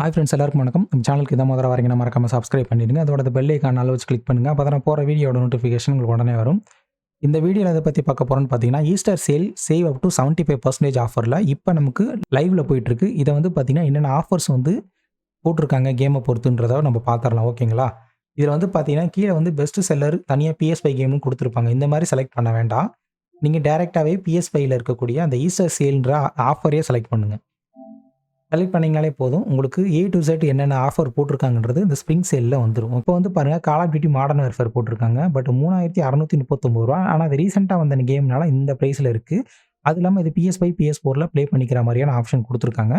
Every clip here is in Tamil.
ஹாய் ஃப்ரெண்ட்ஸ் எல்லாருக்கும் வணக்கம். நம்ம சேனலுக்கு இதை முதல்ல வரீங்க மறக்காமல் சப்ஸ்கிரைப் பண்ணிடுங்க. அதோட பெல் ஐக்கான் நாள் வச்சு கிளிக் பண்ணுங்கள் அப்போ தான் போகிற வீடியோட நோட்டிஃபிகேஷன் உங்களுக்கு உடனே வரும். இந்த வீடியோவில் எதை பற்றி பார்க்க போகிறோன்னு பார்த்தீங்கன்னா Easter sale save up to seventy five percentage ஆஃபரில் இப்போ நமக்கு லைவில் போயிட்டுருக்கு. இதை வந்து பார்த்தீங்கன்னா என்னென்ன ஆஃபர்ஸ் வந்து போட்டிருக்காங்க கேமை பொறுத்துன்றதை நம்ம பார்த்துடலாம். ஓகேங்களா இதில் வந்து பார்த்தீங்கன்னா கீழே வந்து பெஸ்ட் செல்லர் தனியாக பிஎஸ்பை கேம்னு கொடுத்துருப்பாங்க. இந்த மாதிரி செலக்ட் பண்ண வேண்டாம். நீங்கள் டேரெக்டாகவே பிஎஸ்பையில் இருக்கக்கூடிய அந்த ஈஸ்டர் சேல்ன்ற ஆஃபரே செலக்ட் பண்ணுங்கள் செலக்ட் பண்ணிங்கனாலே போதும். உங்களுக்கு ஏ டு செட் என்னென்ன ஆஃபர் போட்டிருக்காங்கன்றது இந்த ஸ்ப்ரிங் சேலில் வந்துடும் இப்போ வந்து பாருங்கள் Call of Duty Modern Warfare போட்டிருக்காங்க. பட் மூணாயிரத்தி அறநூற்றி முப்பத்தொம்பது ரூபா. ஆனால் அது ரீசெண்டாக வந்த கேம்னால இந்த ப்ரைஸில் இருக்குது அது இல்லாமல் இது பிஎஸ் ஃபைவ் பிஎஸ் ஃபோரில் ப்ளே பண்ணிக்கிற மாதிரியான ஆப்ஷன் கொடுத்துருக்காங்க.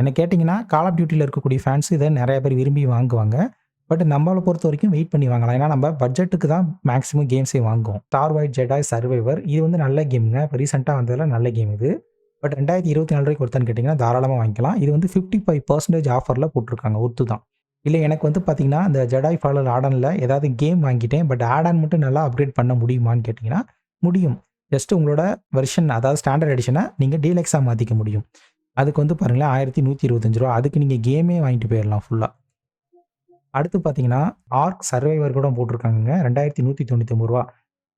என்ன கேட்டிங்கன்னா கால் ஆஃப் டியூட்டியில் இருக்கக்கூடிய ஃபேன்ஸ் இதை நிறைய பேர் விரும்பி வாங்குவாங்க. பட் நம்மளை பொறுத்த வரைக்கும் வெயிட் பண்ணி வாங்கலாம். ஏன்னா நம்ம பட்ஜெட்டுக்கு தான் மேக்ஸிமம் கேம்ஸே வாங்குவோம். ஸ்டார் வைட் ஜெடாய் சர்வைவர் இது வந்து நல்ல கேமுங்க இப்போ ரீசெண்டாக வந்ததில் நல்ல கேம் இது. பட் ரெண்டாயிரத்தி இருபத்தி நாலு ரூபாய்க்கு கொடுத்தான்னு கேட்டிங்கன்னா தாராளமாக வாங்கிக்கலாம். இது வந்து ஃபிஃப்டி ஃபைவ் பர்சன்டேஜ் ஆஃபரில் போட்டிருக்காங்க ஒத்து தான். இல்லை எனக்கு வந்து பார்த்தீங்கன்னா அந்த ஜடாய் ஃபாலர் ஆடனில் ஏதாவது கேம் வாங்கிட்டேன் பட் ஆடான் மட்டும் நல்லா அப்கிரேட் பண்ண முடியுமான்னு கேட்டிங்கன்னா முடியும். ஜஸ்ட் உங்களோட வெர்ஷன் அதாவது ஸ்டாண்டர்ட் எடிஷனை நீங்கள் டீலெக்ஸாக மாற்றிக்க முடியும். அதுக்கு வந்து பாருங்களேன் ஆயிரத்தி நூற்றி இருபத்தஞ்சு ரூபா. அதுக்கு நீங்கள் கேமே வாங்கிட்டு போயிடலாம் ஃபுல்லாக அடுத்து பார்த்தீங்கன்னா ஆர்க் சர்வைவர் கூட போட்டிருக்காங்க ரெண்டாயிரத்தி நூற்றி தொண்ணூற்றி ரூபா.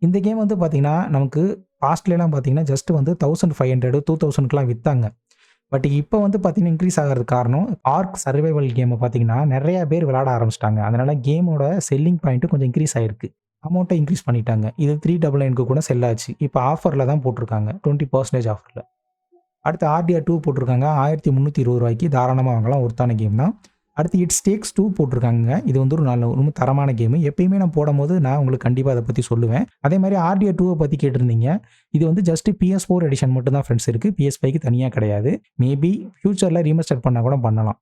இந்த கேம் வந்து பார்த்தீங்கன்னா நமக்கு பாஸ்ட்லாம் பார்த்தீங்கன்னா ஜஸ்ட் வந்து தௌசண்ட் ஃபைவ் ஹண்ட்ரடு டூ தௌசண்ட்க்குலாம் விற்றாங்க பட் இப்போ வந்து பார்த்தீங்கன்னா இன்க்ரீஸ் ஆகிறது காரணம் ஆர்க் சர்வைவல் கேமை பார்த்தீங்கன்னா நிறையா பேர் விளாட ஆரம்பிச்சிட்டாங்க. அதனால் கேமோட செல்லிங் பாயிண்ட்டு கொஞ்சம் இன்க்ரீஸ் ஆயிருக்கு. அமௌண்ட்டை இன்க்ரீஸ் பண்ணிட்டாங்க. இது த்ரீ டபுள் நைனுக்கு கூட செல் ஆச்சு. இப்போ ஆஃபரில் தான் போட்டிருக்காங்க. டுவெண்ட்டி பர்சன்டேஜ் ஆஃபரில் அடுத்து ஆர்டிஆர் டூ போட்டிருக்காங்க. ஆயிரத்தி முந்நூற்றி இருபது ரூபாய்க்கு தாராளமாக வாங்கலாம். ஒருத்தான கேம் தான். அடுத்து இட்ஸ் டேக்ஸ் டூ போட்டிருக்காங்க இது வந்து ஒரு நல்ல ரொம்ப தரமான கேம் எப்பயுமே நான் போடும்போது நான் உங்களுக்கு கண்டிப்பாக அதை பற்றி சொல்லுவேன். அதே மாதிரி ஆர்டிஏ டூவை பற்றி கேட்டிருந்தீங்க. இது வந்து ஜஸ்ட் பிஎஸ் ஃபோர் எடிஷன் மட்டும் தான் ஃப்ரெண்ட்ஸ் இருக்குது பிஎஸ் ஃபைவ்க்கு தனியாக கிடையாது. மேபி ஃபியூச்சரில் ரீமஸ்டர் பண்ணால் கூட பண்ணலாம்.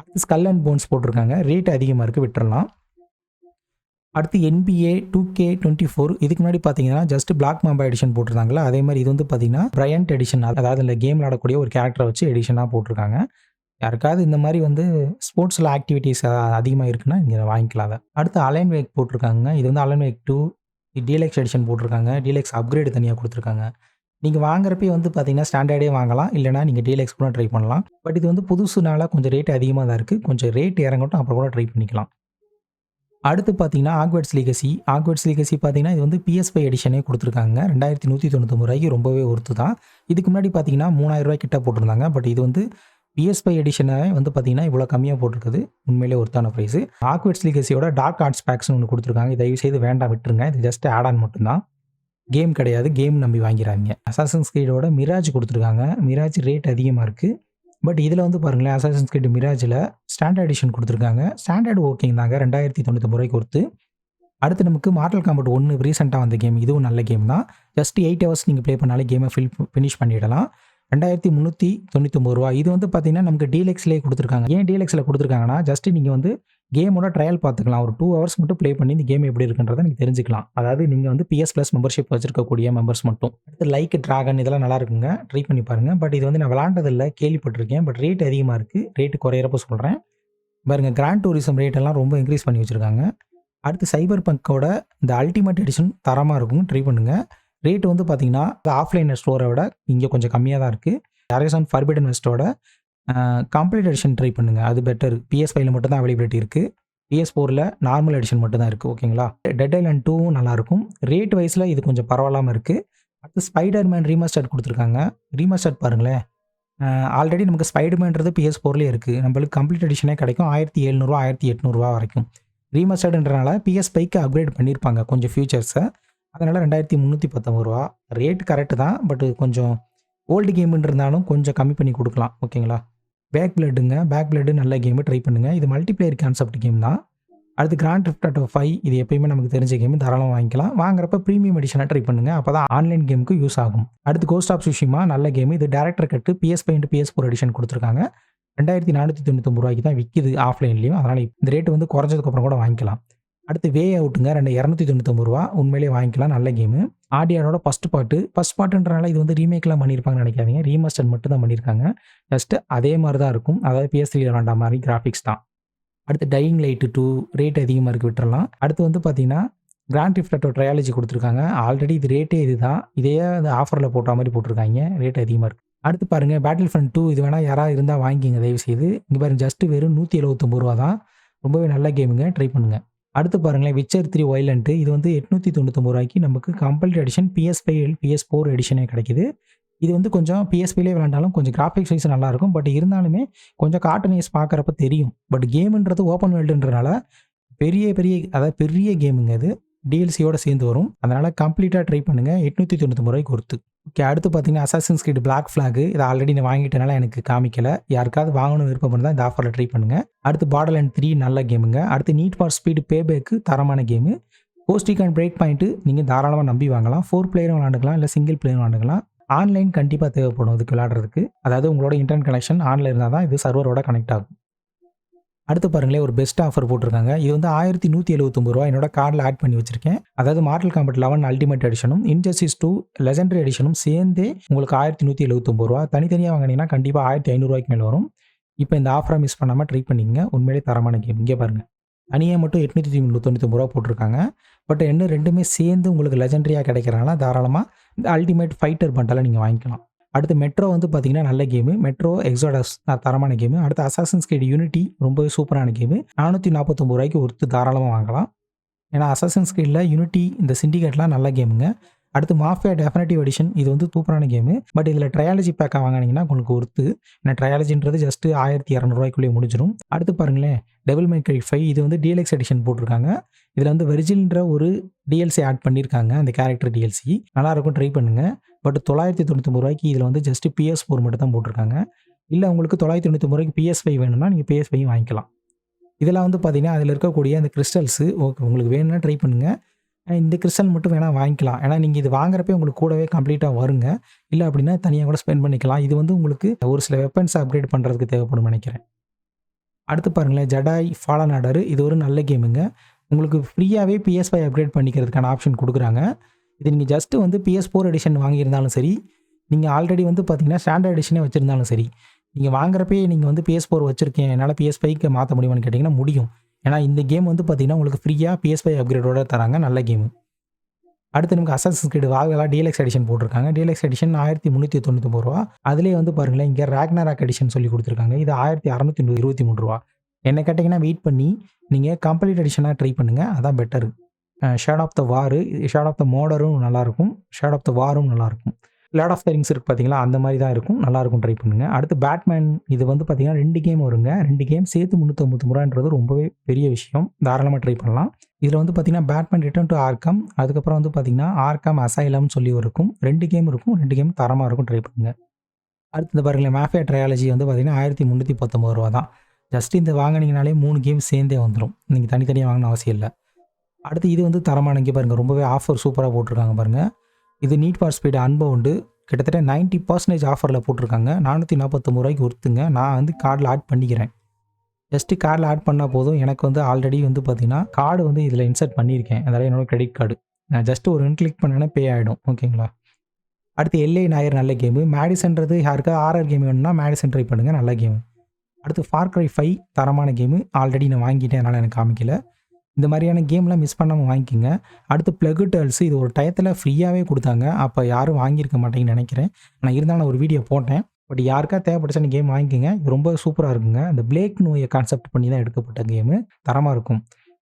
அடுத்து ஸ்கல் அண்ட் போன்ஸ் போட்டிருக்காங்க. ரேட் அதிகமாக இருக்குது விட்டுறலாம். அடுத்து NBA two K twenty four இதுக்கு முன்னாடி பார்த்தீங்கன்னா ஜஸ்ட் பிளாக் மாம்பா எடிஷன் போட்டிருந்தாங்களா அதே மாதிரி இது வந்து பார்த்தீங்கன்னா பிரையண்ட் எடிஷன் அதாவது இந்த கேம் விளாடக்கூடிய ஒரு கேரக்டரை வச்சு எடிஷனாக போட்டிருக்காங்க. யாருக்காவது இந்த மாதிரி வந்து ஸ்போர்ட்ஸில் ஆக்டிவிட்டீஸ் அதிகமாக இருக்குன்னா இங்கே வாங்கிக்கலாம் அதை. அடுத்து அலைன் வேக் போட்டிருக்காங்க. இது வந்து Alan Wake two. Deluxe edition போட்டிருக்காங்க. டீலெக்ஸ் அப்கிரேடு தனியாக கொடுத்துருக்காங்க. நீங்கள் வாங்குறப்பே வந்து பார்த்தீங்கன்னா ஸ்டாண்டர்டே வாங்கலாம். இல்லைனா நீங்கள் டீலெக்ஸ் கூட ட்ரை பண்ணலாம். பட் இது வந்து புதுசுனால கொஞ்சம் ரேட் அதிகமாக தான் இருக்குது கொஞ்சம் ரேட் இறங்கட்டும் அப்புறம் கூட ட்ரை பண்ணிக்கலாம். அடுத்து பார்த்தீங்கன்னா ஆக்வர்ட்ஸ் லீகசி. ஆக்வர்ட்ஸ் லீகசி பார்த்தீங்கன்னா இது வந்து பிஎஸ்பை எடிஷனே கொடுத்துருக்காங்க. ரெண்டாயிரத்தி நூற்றி தொண்ணூத்தொம்பது ரூபாய்க்கு ரொம்பவே ஒருத்து தான். இதுக்கு முன்னாடி பார்த்தீங்கன்னா மூணாயிரம் ரூபாய் கிட்ட போட்டிருந்தாங்க. பட் இது வந்து பிஎஸ்பை எடிஷனை வந்து பார்த்தீங்கன்னா இவ்வளோ கம்மியாக போட்டிருக்குது. உண்மையிலே ஒருத்தான ப்ரைஸு ஆக்வெட்ஸ் லீகசியோட டார்க் ஆர்ட்ஸ் பேக்ஸ்னு ஒன்று கொடுத்துருக்காங்க. தயவு செய்து வேண்டாம் விட்டுருங்க. இது ஜஸ்ட் ஆட் ஆன் மட்டும்தான். கேம் கிடையாது கேம் நம்பி வாங்கிறாங்க அசாசன் ஸ்கிரீடோட மிராஜ் கொடுத்துருக்காங்க. மிராஜ் ரேட் அதிகமாக இருக்குது பட் இதில் வந்து பாருங்களேன் அசாசன் கிரீட் மிராஜில் ஸ்டாண்டர்ட் எடிஷன் கொடுத்துருக்காங்க. ஸ்டாண்டர்ட் ஓகேங்க தாங்க ரெண்டாயிரத்தி தொண்ணூற்றி முறை கொடுத்து. அடுத்து நமக்கு மார்டல் காம்பட் ஒன்று ரீசெண்டாக வந்த கேம் இதுவும் நல்ல கேம் தான். ஜஸ்ட் எயிட் ஹவர்ஸ் நீங்கள் ப்ளே பண்ணாலே கேமை ஃபில் ஃபினிஷ் பண்ணிடலாம். ரெண்டாயிரத்தி முந்நூற்றி தொண்ணூத்தொம்பது ரூபா இது வந்து பார்த்தீங்கன்னா நமக்கு டீலெக்ஸ்லேயே கொடுத்துருக்காங்க. ஏன் டீலெக்ஸில் கொடுத்துருக்காங்கன்னா ஜஸ்ட் நீங்கள் வந்து கேமோட ட்ரையல் பார்த்துக்கலாம். ஒரு டூ ஹவர்ஸ் மட்டும் ப்ளே பண்ணி இந்த கேம் எப்படி இருக்குன்றதை நீங்கள் தெரிஞ்சுக்கலாம். அதாவது நீங்கள் வந்து பிஎஸ் ப்ளஸ் மெம்பர்ஷிப் வச்சிருக்கக்கூடிய மெம்பர்ஸ் மட்டும். அடுத்து லைக் ட்ராகன் இதெல்லாம் நல்லா இருக்குங்க. ட்ரை பண்ணி பாருங்கள் பட் இது வந்து நான் விளாண்டதில்லை. கேள்விப்பட்டிருக்கேன். பட் ரேட் அதிகமாக இருக்குது ரேட்டு குறையிறப்ப சொல்கிறேன் பாருங்க கிராண்ட் டூரிசம் ரேட் எல்லாம் ரொம்ப இன்க்ரீஸ் பண்ணி வச்சுருக்காங்க. அடுத்து சைபர் பங்கோட இந்த அல்டிமேட் எடிஷன் தரமாக இருக்கும் ட்ரை பண்ணுங்கள் ரேட் வந்து பார்த்தீங்கன்னா ஆஃப்லைன் ஸ்டோரை விட இங்கே கொஞ்சம் கம்மியாக தான் இருக்குது ஹாரிசான் ஃபர்பிடன் வெஸ்ட்டோட கம்ப்ளீட் எடிஷன் ட்ரை பண்ணுங்கள் அது பெட்டர் பிஎஸ் ஃபைவ்ல மட்டும் தான் அவைலபிலிட்டி இருக்குது பிஎஸ் ஃபோரில் நார்மல் எடிஷன் மட்டும் தான் இருக்குது ஓகேங்களா டெட் ஐலண்ட் டூவும் நல்லாயிருக்கும் ரேட் வைஸில் இது கொஞ்சம் பரவாயில்லாமல் இருக்குது அடுத்து ஸ்பைடர் மேன் ரீமாஸ்டர்ட் கொடுத்துருக்காங்க. ரீமாஸ்டர்ட் பாருங்களேன். ஆல்ரெடி நமக்கு ஸ்பைடர்மேன்றது பிஎஸ் ஃபோர்லேயே இருக்குது நம்மளுக்கு கம்ப்ளீட் எடிஷனே கிடைக்கும். ஆயிரத்தி எழுநூறுவா ஆயிரத்தி எட்நூறுவா வரைக்கும். ரீமாஸ்டர்ன்றனால பிஎஸ் ஃபைவ்க்கு அப்கிரேட் பண்ணியிருப்பாங்க கொஞ்சம் ஃபியூச்சர்ஸை அதனால் ரெண்டாயிரத்தி முந்நூற்றி பத்தொம்பது ரூபா. ரேட் கரெக்டு தான் பட் கொஞ்சம் ஓல்டு கேமுன்னு இருந்தாலும் கொஞ்சம் கம்மி பண்ணி கொடுக்கலாம் ஓகேங்களா? பேக் பிளட்டுங்க பேக் பிளட்டு நல்ல கேமு ட்ரை பண்ணுங்கள் இது மல்டிப்ளேயர் கான்செப்ட் கேம் தான். அடுத்து கிராண்ட் ட்ரிஃப்ட் ஆட்டோ ஃபைவ் இது எப்பயுமே நமக்கு தெரிஞ்ச கேம் தாராளம் வாங்கிக்கலாம். வாங்குறப்ப ப்ரீமியம் எடிஷனாக ட்ரை பண்ணுங்கள் அப்போ தான் ஆன்லைன் கேமுக்கு யூஸ் ஆகும். அடுத்து கோஸ்ட் ஆஃப் சுஷிமா நல்ல கேம் இது director cut PS five PS four edition கொடுத்துருக்காங்க. ரெண்டாயிரத்தி நானூற்றி தொண்ணூத்தொம்பது ரூபாய்க்கு தான் விற்கிது ஆஃப்லைன்லேயும் அதனால் இந்த ரேட்டு வந்து குறைஞ்சதுக்கப்புறம் கூட வாங்கிக்கலாம். அடுத்து வே அவுட்டுங்க ரெண்டு இரநூத்தி தொண்ணூத்தொம்பது ரூபா. உண்மையிலே வாங்கிக்கலாம். நல்ல கேமு ஆடியானோட ஃபஸ்ட் பாட்டு ஃபஸ்ட் பாட்டுன்றனால இது வந்து ரீமேக்லாம் பண்ணியிருப்பாங்கன்னு நினைக்காதீங்க. ரீமாஸ்டர் மட்டும் தான் பண்ணியிருக்காங்க. ஜஸ்ட் அதே மாதிரி தான் இருக்கும். அதாவது பிஎஸ்சி த்ரீ வேண்டாம் மாதிரி கிராஃபிக்ஸ் தான். அடுத்து டையிங் லைட்டு டூ ரேட் அதிகமாக இருக்குது விட்டுறலாம். அடுத்து வந்து பார்த்தீங்கன்னா கிராண்ட் டிஃப்டோ ட்ரையாலஜி கொடுத்துருக்காங்க. ஆல்ரெடி இது ரேட்டே இது தான் இதே அந்த ஆஃபரில் போட்ட மாதிரி போட்டிருக்காங்க. ரேட் அதிகமாக இருக்குது அடுத்து பாருங்கள் பேட்டில் ஃப்ரண்ட் டூ இது வேணால் யாராவது இருந்தால் வாங்கிக்கிங்க தயவுசெய்து. இங்கே பாருங்கள் ஜஸ்ட் வெறும் நூற்றி எழுபத்தொம்பது ரூபா தான் ரொம்பவே நல்ல கேமுங்க ட்ரை பண்ணுங்கள் அடுத்து பாருங்களேன் விச்சர் த்ரீ ஒய்லண்ட்டு இது வந்து எட்நூற்றி தொண்ணூத்தொம்பது ரூபாய்க்கு நமக்கு complete edition PS five PS four எடிஷனே கிடைக்குது. இது வந்து கொஞ்சம் பிஎஸ்பிலே விளாண்டாலும் கொஞ்சம் கிராஃபிக்ஸ் வைஸ் நல்லாயிருக்கும். பட் இருந்தாலுமே கொஞ்சம் கார்ட்டனைஸ் பார்க்குறப்ப தெரியும். பட் கேமுன்றது ஓப்பன் வேர்ல்டுன்றனால பெரிய பெரிய அதாவது பெரிய கேமுங்க இது. டிஎல்சியோட சேர்ந்து வரும். அதனால் கம்ப்ளீட்டாக ட்ரை பண்ணுங்கள் எட்நூற்றி தொண்ணூற்றி ரூபாய்க்கு ஒருத்து ஓகே அடுத்து பார்த்தீங்கன்னா அசாசன் ஸ்கிரீட் பிளாக் ஃப்ளாக் இதை ஆல்ரெடி நான் வாங்கிட்டனால எனக்கு காமிக்கல. யாருக்காவது வாங்கணும் விருப்பம் இருந்தால் இந்த ஆஃபரில் ட்ரை பண்ணுங்கள் அடுத்து பாடல் அண்ட் த்ரீ நல்ல கேமுங்க அடுத்து நீட் ஃபார் ஸ்பீடு பேபேக்கு தரமான கேமு போஸ்டிக் அண்ட் பிரேக் பாயிண்ட்டு நீங்கள் தாராளமாக நம்பி வாங்கலாம். ஃபோர் பிளேயரும் விளாண்டுக்கலாம் இல்லை சிங்கிள் பிளேயரும் விளாண்டுக்கலாம் ஆன்லைன் கண்டிப்பாக தேவைப்படும் இதுக்கு விளாடுறதுக்கு அதாவது உங்களோட இன்டர்நெட் கனெக்ஷன் ஆன்லைன் இருந்தால் தான் இது சர்வரோட கனெக்ட் ஆகும். அடுத்து பாருங்களேன் ஒரு பெஸ்ட் ஆஃபர் போட்டிருக்காங்க. இது வந்து ஆயிரத்தி நூற்றி எழுபத்தொம்பது ரூபா என்னோட கார்டில் ஆட் பண்ணி வச்சிருக்கேன். அதாவது மார்டல் காம்பட் லெவன் அல்டிமேட் எடிஷனும் இன்ஜஸ்டிஸ் டூ லெஜண்டரி எடிஷனும் சேர்ந்தே உங்களுக்கு ஆயிரத்தி நூற்றி எழுபத்தொம்பது ரூபா தனித்தனியாக வாங்கினீங்கன்னா கண்டிப்பாக ஆயிரத்தி ஐநூறுரூவாய்க்கு மேலே வரும். இப்போ இந்த ஆஃபரை மிஸ் பண்ணாமல் ட்ரை பண்ணிங்க உண்மையிலே தரமான கேம் இங்கே பாருங்கள் தனியாக மட்டும் எட்நூற்றி தொண்ணூத்தொம்பது ரூபா போட்டிருக்காங்க. பட் இன்னும் ரெண்டுமே சேர்ந்து உங்களுக்கு லெஜண்டரியாக கிடைக்கிறனால தாராளமாக இந்த அல்டிமேட் ஃபைட்டர் பண்டலை நீங்கள் வாங்கிக்கலாம். அடுத்து மெட்ரோ வந்து பார்த்தீங்கன்னா நல்ல கேமு மெட்ரோ எக்ஸோடஸ் தரமான கேமு அடுத்து அசாசன்ஸ் கிரீட் யூனிட்டி ரொம்பவே சூப்பரான கேமு நானூற்றி நாற்பத்தொம்பது ரூபாய்க்கு ஒருத்து தாராளமாக வாங்கலாம். ஏன்னா அசாசன்ஸ் கிரீடில் யூனிட்டி இந்த சிண்டிகேட்லாம் நல்ல கேமுங்க அடுத்து மாஃபியா டெஃபினட்டிவ் எடிஷன் இது வந்து சூப்பரான கேமு பட் இதில் ட்ரையாலஜி பேக்காக வாங்கினீங்கன்னா உங்களுக்கு ஒருத்து ஏன்னா ட்ரையாலஜின்றது ஜஸ்ட் ஆயிரத்தி இரநூறுவாய்க்குள்ளேயே முடிஞ்சிடும் அடுத்து பாருங்களேன் டெவில் மை ஃபைவ் இது வந்து டிஎல்எக்ஸ் எடிஷன் போட்டிருக்காங்க. இதில் வந்து வெர்ஜில்ன்ற ஒரு டிஎல்சி ஆட் பண்ணியிருக்காங்க அந்த கேரக்டர் டிஎல்சி நல்லாயிருக்கும் ட்ரை பண்ணுங்கள் பட் தொள்ளாயிரத்தி தொண்ணூற்றி ரூபாய்க்கு இதில் வந்து ஜஸ்ட் பிஎஸ் ஃபோர் மட்டும் தான் போட்டிருக்காங்க. இல்லை உங்களுக்கு தொள்ளாயிரத்தி தொண்ணூற்றி ரூபாய்க்கு பிஎஸ் ஃபைவ் வேணும்னா நீங்கள் பிஎஸ் ஃபைவ் வாங்கிக்கலாம். இதெல்லாம் வந்து பார்த்தீங்கன்னா அதில் இருக்கக்கூடிய அந்த கிறிஸ்டல்ஸு ஓகே உங்களுக்கு வேணும்னா ட்ரை பண்ணுங்கள் இந்த கிறிஸ்டன் மட்டும் வேணால் வாங்கிக்கலாம். ஏன்னா நீங்கள் இது வாங்குறப்பே உங்களுக்கு கூடவே கம்ப்ளீட்டாக வருங்க. இல்லை அப்படின்னா தனியாக கூட ஸ்பெண்ட் பண்ணிக்கலாம். இது வந்து உங்களுக்கு ஒரு சில வெப்பன்ஸ் அப்கிரேட் பண்ணுறதுக்கு தேவைப்படும் நினைக்கிறேன். அடுத்து பாருங்களேன். ஜடாய் ஃபாலன் ஆர்டர் இது ஒரு நல்ல கேமுங்க உங்களுக்கு ஃப்ரீயாகவே பிஎஸ் ஃபைவ் அப்கிரேட் பண்ணிக்கிறதுக்கான ஆப்ஷன் கொடுக்குறாங்க. இது நீங்கள் ஜஸ்ட்டு வந்து பிஎஸ் ஃபோர் எடிஷன் வாங்கியிருந்தாலும் சரி நீங்கள் ஆல்ரெடி வந்து பார்த்தீங்கன்னா ஸ்டாண்டர்ட் எடிஷனே வச்சுருந்தாலும் சரி நீங்கள் வாங்குறப்பே நீங்கள் வந்து பிஎஸ் ஃபோர் வச்சுருக்கேன். என்னால் பிஎஸ் ஃபைவ்க்கு மாற்ற முடியுமான்னு கேட்டிங்கன்னா முடியும். ஏன்னா இந்த கேம் வந்து பார்த்தீங்கன்னா உங்களுக்கு ஃப்ரீயாக பிஎஸ் ஃபைவ் அப்கிரேடோட தராங்க. நல்ல கேமு அடுத்து நமக்கு அசஸ் கிரீடு வாகலாம் டிஎல்எக்ஸ் எடிஷன் போட்டிருக்காங்க. டிஎல்எக்ஸ் எடிஷன் ஆயிரத்தி முந்நூற்றி தொண்ணூற்றி ரூபா. அதுலேயே வந்து பாருங்களேன் இங்கே ரேக்னராக் எடிஷன் சொல்லி கொடுத்துருக்காங்க. இது ஆயிரத்தி அறநூற்றி இருபத்தி மூணு ரூபா. என்ன கேட்டிங்கன்னா வெயிட் பண்ணி நீங்கள் கம்ப்ளீட் எடிஷனாக ட்ரை பண்ணுங்கள் அதான் பெட்டரு ஷேட் ஆஃப் த வாரு ஷேட் ஆஃப் த மோடரும் நல்லாயிருக்கும் ஷேட் ஆஃப் த வாரும் நல்லாயிருக்கும் லேட் ஆஃப் த ரிங்ஸ் இருக்குது பார்த்தீங்களா அந்த மாதிரி தான் இருக்கும். நல்லாயிருக்கும் ட்ரை பண்ணுங்கள் அடுத்து பேட்மேன் இது வந்து பார்த்தீங்கன்னா ரெண்டு கேம் வருங்க. ரெண்டு கேம் சேர்த்து முந்நூற்றம்பது ரூபான்றது ரொம்பவே பெரிய விஷயம். தாராளமாக ட்ரை பண்ணலாம். இதில் வந்து பார்த்தீங்கன்னா பேட்மேன் ரிட்டர்ன் டு ஆர்கம் அதுக்கப்புறம் வந்து பார்த்தீங்கன்னா ஆர்கம் அசைலம்னு சொல்லி இருக்கும். ரெண்டு கேம் இருக்கும். ரெண்டு கேம் தரமாக இருக்கும். ட்ரை பண்ணுங்கள் அடுத்து இந்த பாருங்களேன் மேஃபியா ட்ரையாலஜி வந்து பார்த்தீங்கன்னா ஆயிரத்தி முந்நூற்றி பத்தொம்பது ரூபா தான். ஜஸ்ட் இந்த வாங்கினீங்கனாலே மூணு கேம் சேர்ந்தே வந்துடும் நீங்கள் தனித்தனியாக வாங்கின அவசியம் இல்லை. அடுத்து இது வந்து தரமான இங்கே பாருங்கள் ரொம்பவே ஆஃபர் சூப்பராக போட்டிருக்காங்க பாருங்கள் இது நீட் ஃபார் ஸ்பீடு அன்பவுண்டு கிட்டத்தட்ட நைன்ட்டி பர்சன்டேஜ் ஆஃபரில் போட்டிருக்காங்க. நானூற்றி நாற்பத்தொம்பது ரூபாய்க்கு ஒருத்துங்க நான் வந்து கார்டில் ஆட் பண்ணிக்கிறேன். ஜஸ்ட்டு கார்டில் ஆட் பண்ணால் போதும். எனக்கு வந்து ஆல்ரெடி வந்து பார்த்தீங்கன்னா கார்டு வந்து இதில் இன்சர்ட் பண்ணியிருக்கேன். அதாவது என்னோடய கிரெடிட் கார்டு நான் ஜஸ்ட் ஒரு ரெண்டு கிளிக் பண்ணேன்னா பே ஆகிடும் ஓகேங்களா அடுத்து எல்ஏ நாயர் நல்ல கேமு மேடிசன்றது யாருக்கா? ஆர்ஆர் கேம் வேணும்னா மேடிசன் ட்ரை பண்ணுங்கள் நல்ல கேமு அடுத்து ஃபார் க்ரை ஃபைவ் தரமான கேமு ஆல்ரெடி நான் வாங்கிட்டேன். அதனால் எனக்கு காமிக்கல. இந்த மாதிரியான கேம்லாம் மிஸ் பண்ணாமல் வாங்கிக்கோங்க. அடுத்து ப்ளகு டேல்ஸ் இது ஒரு டயத்தில் ஃப்ரீயாகவே கொடுத்தாங்க. அப்போ யாரும் வாங்கியிருக்க மாட்டேங்கன்னு நினைக்கிறேன். நான் இருந்தாலும் நான் ஒரு வீடியோ போட்டேன். பட் யாருக்கா தேவைப்படுச்சா கேம் வாங்கிக்கோங்க. இது ரொம்ப சூப்பராக இருக்குங்க. இந்த பிளேக் நோயை கான்செப்ட் பண்ணி தான் எடுக்கப்பட்ட கேமு தரமாக இருக்கும்.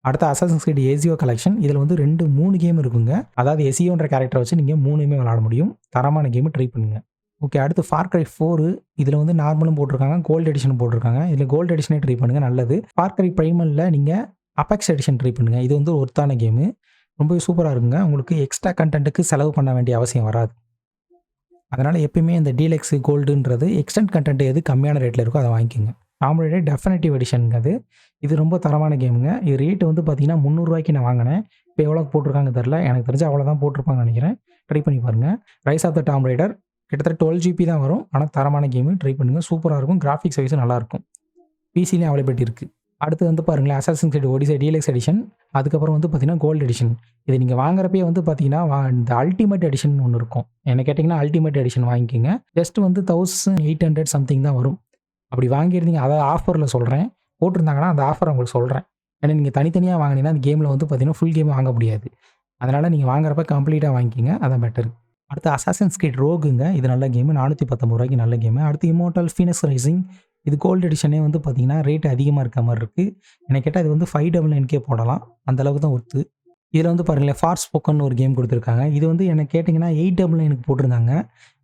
அடுத்த அசாசன்ஸ் கிரீட் ஏசியோ கலெக்ஷன் இதில் வந்து ரெண்டு மூணு கேம் இருக்குங்க. அதாவது எசியோன்ற கேரக்டரை வச்சு நீங்கள் மூணுமே விளாட முடியும். தரமான கேமு ட்ரை பண்ணுங்கள் ஓகே அடுத்து ஃபார் கிரை ஃபோரு இதில் வந்து நார்மலும் போட்டிருக்காங்க. கோல்டு எடிஷன் போட்டிருக்காங்க. இதில் கோல்டு எடிஷனே ட்ரை பண்ணுங்கள் நல்லது. ஃபார் கிரை ப்ரைமலில் நீங்கள் அபெக்ஸ் எடிஷன் ட்ரை பண்ணுங்கள் இது வந்து ஒருத்தான கேமு ரொம்பவே சூப்பராக இருக்குங்க. உங்களுக்கு எக்ஸ்ட்ரா கண்டென்ட்டுக்கு செலவு பண்ண வேண்டிய அவசியம் வராது. அதனால் எப்பயுமே இந்த டீலெக்ஸ் கோல்டுன்றது எக்ஸ்டென்ட் கண்டென்ட் எது கம்மியான ரேட்டில் இருக்கோ அதை வாங்கிக்கோங்க. நாமளுடைய டெஃபினட்டிவ் எடிஷனுங்க அது. இது ரொம்ப தரமான கேமுங்க இது ரேட்டு வந்து பார்த்தீங்கன்னா முந்நூறுரூவாய்க்கு நான் வாங்கினேன். இப்போ எவ்வளோ போட்டிருக்காங்க தெரில எனக்கு தெரிஞ்சு அவ்வளோதான் போட்டிருப்பாங்கன்னு நினைக்கிறேன். ட்ரை பண்ணி பாருங்கள் rise of the tomb raider கிட்டத்தட்ட டுவெல் ஜிபி தான் வரும். ஆனால் தரமான கேமு ட்ரை பண்ணுங்கள் சூப்பராக இருக்கும். கிராஃபிக்ஸ் வைஸும் நல்லாயிருக்கும் பிசிலையும் அவைலபிலிட்டி இருக்குது அடுத்து வந்து பாருங்களேன் Assassin's Creed Odyssey deluxe edition அதுக்கப்புறம் வந்து பார்த்தீங்கன்னா கோல்டு எடிஷன் இது நீங்கள் வாங்குறப்பே வந்து பார்த்தீங்கன்னா இந்த அல்டிமேட் எடிஷன் ஒன்று இருக்கும். என்ன கேட்டிங்கன்னா அல்டிமேட் எடிஷன் வாங்கிக்கோங்க. ஜஸ்ட் வந்து தௌசண்ட் எயிட் ஹண்ட்ரட் சம்திங் தான் வரும். அப்படி வாங்கியிருந்தீங்க அதாவது ஆஃபரில் சொல்கிறேன் போட்டிருந்தாங்கன்னா அந்த ஆஃபர் உங்களுக்கு சொல்கிறேன் ஏன்னா நீங்கள் தனித்தனியாக வாங்கினீங்கன்னா அந்த கேமில் வந்து பார்த்தீங்கன்னா ஃபுல் கேம் வாங்க முடியாது. அதனால் நீங்கள் வாங்குறப்ப கம்ப்ளீட்டாக வாங்கிக்கிங்க அதான் பெட்டர் அடுத்து அசாசன்ஸ் கிரீட் ரோகுங்க இது நல்ல கேமு நானூற்றி பத்தொம்பது ரூபாய்க்கு நல்ல கேமு அடுத்து இமோட்டல் ஃபீனஸ் ரைசிங் இது கோல்டு எடிஷனே வந்து பார்த்தீங்கன்னா ரேட் அதிகமாக இருக்க மாதிரி இருக்குது எனக்கு கேட்டால் இது வந்து ஃபைவ் டபுள் நைன்கே போடலாம். அந்தளவுக்கு தான் ஒர்த்து இதில் வந்து பாருங்களேன் ஃபார் ஸ்போக்கன் ஒரு கேம் கொடுத்துருக்காங்க. இது வந்து எனக்கு கேட்டிங்கன்னா எயிட் டபுள் நைனுக்கு போட்டிருந்தாங்க.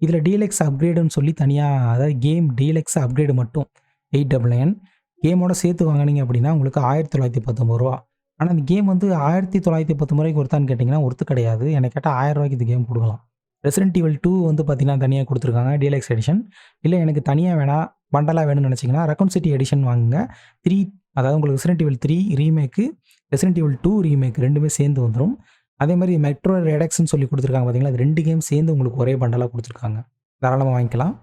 இதில் டீலெக்ஸ் அப்கிரேடுன்னு சொல்லி தனியாக அதாவது கேம் டீலெக்ஸ் அப்கிரேடு மட்டும் எயிட் டபுள் நைன் கேமோட சேர்த்து வாங்கினீங்க அப்படின்னா உங்களுக்கு ஆயிரத்தி தொள்ளாயிரத்தி பத்தொம்பது ரூபா. ஆனால் அந்த கேம் வந்து ஆயிரத்தி தொள்ளாயிரத்தி பத்தொம்பது ரூபாய்க்கு ஒருத்தான்னு கேட்டிங்கன்னா ஒருத்து கிடையாது. எனக்கு கேட்டால் ஆயிரம் ரூபாய்க்கு இந்த கேம் கொடுக்கலாம். ரெசிடென்ட் ஈவல் டூ வந்து பார்த்திங்கன்னா தனியாக கொடுத்துருக்காங்க டீலக்ஸ் எடிஷன் இல்லை எனக்கு தனியாக வேணாம் பண்டலாக வேணும்னு நினச்சிங்கன்னா ரெக்கன் சிட்டி எடிஷன் வாங்குங்க. த்ரீ அதாவது உங்களுக்கு resident evil three remake resident evil two remake ரெண்டுமே சேர்ந்து வந்துடும் அதே மாதிரி மெட்ரோ ரெடக்ஸ்னு சொல்லி கொடுத்துருக்காங்க பார்த்தீங்களா அது ரெண்டு கேம் சேர்ந்து உங்களுக்கு ஒரே பண்டலாக கொடுத்துருக்காங்க. தாராளமாக வாங்கிக்கலாம்.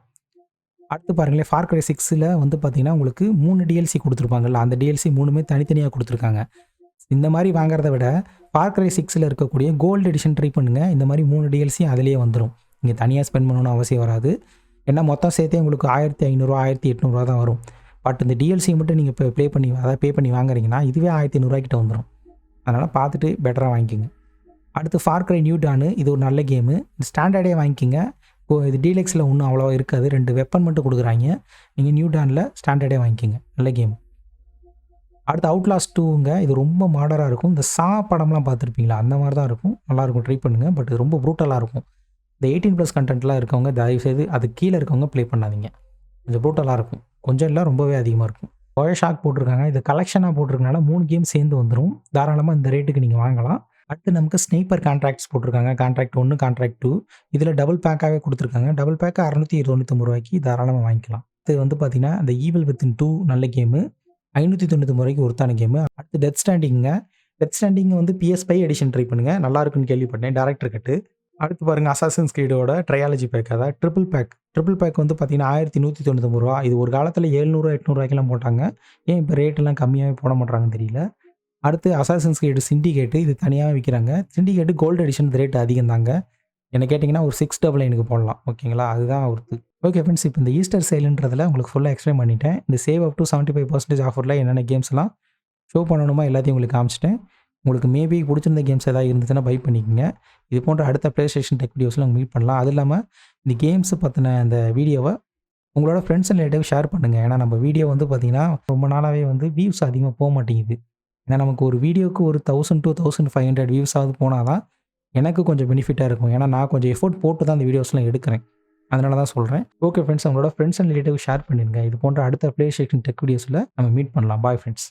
அடுத்து பாருங்களேன் ஃபார்க்ரை சிக்ஸில் வந்து பார்த்தீங்கன்னா உங்களுக்கு மூணு டிஎல்சி கொடுத்துருப்பாங்கல்ல அந்த டிஎல்சி மூணுமே தனித்தனியாக கொடுத்துருக்காங்க. இந்த மாதிரி வாங்குறத விட ஃபார் சிக்ஸில் இருக்கக்கூடிய கோல்டு எடிஷன் ட்ரை பண்ணுங்கள் இந்த மாதிரி மூணு டிஎல்சி அதிலேயே வந்துடும் நீங்கள் தனியாக ஸ்பெண்ட் பண்ணணும்னு அவசியம் வராது. ஏன்னா மொத்தம் சேர்த்தே உங்களுக்கு ஆயிரத்தி ஐநூறுரூவா ஆயிரத்தி எட்நூறுரூவா தான் வரும். பட் இந்த டிஎல்சி மட்டும் நீங்கள் இப்போ ப்ளே பண்ணி அதாவது பே பண்ணி வாங்குறீங்கன்னா இதுவே ஆயிரத்தி ஐநூறுரூவாய்க்கிட்ட வந்துடும் அதனால் பார்த்துட்டு பெட்டராக வாங்கிக்கோங்க. அடுத்து ஃபார்கரை நியூ டானு இது ஒரு நல்ல கேமு ஸ்டாண்டர்டே வாங்கிக்கோங்க. இப்போ இது டீலக்ஸில் ஒன்றும் அவ்வளோவா இருக்காது. ரெண்டு வெப்பன் மட்டும் கொடுக்குறாங்க. நீங்கள் நியூ டானில் ஸ்டாண்டர்டே வாங்கிக்கோங்க. நல்ல கேம் அடுத்து அவுட்லாஸ் டூங்க இது ரொம்ப மாடராக இருக்கும். இந்த சா படம்லாம் பார்த்துருப்பீங்களா? அந்த மாதிரி தான் இருக்கும். நல்லாயிருக்கும் ட்ரை பண்ணுங்கள் பட் ரொம்ப ப்ரூட்டலாக இருக்கும். இந்த எயிட்டீன் ப்ளஸ் கண்டென்ட்லாம் இருக்கவங்க தயவுசெய்து அது கீழே இருக்கவங்க ப்ளே பண்ணாதீங்க. கொஞ்சம் ப்ரூட்டலாக இருக்கும். கொஞ்சம் இல்லை ரொம்பவே அதிகமாக இருக்கும். ஒய ஷாக் போட்டிருக்காங்க. இது கலெக்ஷனாக போட்டிருக்கனால மூணு கேம் சேர்ந்து வந்துடும் தாராளமாக இந்த ரேட்டுக்கு நீங்கள் வாங்கலாம். அடுத்து நமக்கு ஸ்னைப்பர் கான்ட்ராக்ட்ஸ் போட்டிருக்காங்க. கான்ட்ராக்ட் ஒன்று கான்ட்ராக்ட் டூ இதில் டபுள் பேக்காகவே கொடுத்துருக்காங்க. டபுள் பேக்கு அறநூற்றி தொண்ணூத்தொம்பது ரூபாய்க்கு தாராளமாக வாங்கிக்கலாம். இது வந்து பார்த்தீங்கன்னா இந்த ஈவில் வித்தின் டூ நல்ல கேமு ஐநூற்றி தொண்ணூற்றி ரூபாய்க்கு ஒருத்தான கேமு அடுத்து டெத் ஸ்டாண்டிங்க டெத் ஸ்டாண்டிங் வந்து பிஎஸ் ஃபைவ் எடிஷன் ட்ரை பண்ணுங்கள் நல்லா இருக்குன்னு கேள்விப்பட்டேன். டேரக்டர் கட்டு அடுத்து பாருங்கள் அசாசன்ஸ் கிரீடோட ட்ரையாலஜி பேக் அதாவது ட்ரிபிள் பேக் ட்ரிபிள் பேக் வந்து பார்த்தீங்கன்னா ஆயிரத்தி நூற்றி தொண்ணூத்தொம்பது ரூபா. இது ஒரு காலத்தில் எழுநூறு எட்நூறுவாய்க்கெல்லாம் போட்டாங்க. ஏன் இப்போ ரேட்டெல்லாம் கம்மியாகவே போட மாட்டாங்கன்னு தெரியல. அடுத்து அசாசன்ஸ் கிரீடு சிண்டிகேட்டு இது தனியாக விற்கிறாங்க சிண்டிகேட்டு கோல்டு எடிஷன் ரேட் அதிகம் தாங்க என்ன கேட்டிங்கன்னா ஒரு சிக்ஸ் டபுள் எனக்கு போடலாம். ஓகேங்களா? அதுதான் ஒருத்து. ஓகே ஃப்ரெண்ட்ஸ் இப்போ இந்த ஈஸ்டர் சேலுன்றதில் உங்களுக்கு ஃபுல்லாக எக்ஸ்பிளைன் பண்ணிட்டேன். இந்த save up to seventy five percentage ஆஃபரில் என்னென்ன கேம்ஸ்லாம் ஷோ பண்ணணுமா எல்லாத்தையும் உங்களுக்கு காமிச்சிட்டேன். உங்களுக்கு மேபி பிடிச்சிருந்த கேம்ஸ் ஏதாவது இருந்துச்சுன்னா பை பண்ணிக்கோங்க. இது போன்ற அடுத்த ப்ளே ஸ்டேஷன் டெக் வீடியோஸில் உங்கள் மீட் பண்ணலாம். அது இல்லாமல் இந்த கேம்ஸ் பற்றின அந்த வீடியோவை உங்களோட ஃப்ரெண்ட்ஸ் அண்ட் ரிலேட்டிவ் ஷேர் பண்ணுங்கள் ஏன்னா நம்ம வீடியோ வந்து பார்த்திங்கன்னா ரொம்ப நாளாகவே வந்து வியூஸ் அதிகமாக போக மாட்டேங்குது. ஏன்னா நமக்கு ஒரு வீடியோக்கு ஒரு thousand two thousand five hundred வியூஸாவது போனால் தான் எனக்கு கொஞ்சம் பெனிஃபிட்டாக இருக்கும். ஏன்னா நான் கொஞ்சம் எஃபோர்ட் போட்டு தான் அந்த வீடியோஸ்லாம் எடுக்கிறேன். அதனால தான் சொல்கிறேன் ஓகே ஃப்ரெண்ட்ஸ் உங்களோட ஃப்ரெண்ட்ஸ் அண்ட் ரிலேட்டிவ் ஷேர் பண்ணிடுங்க இது போன்ற அடுத்த ப்ளே ஸ்டேஷன் டெக் வீடியோஸில் நம்ம மீட் பண்ணலாம். Bye friends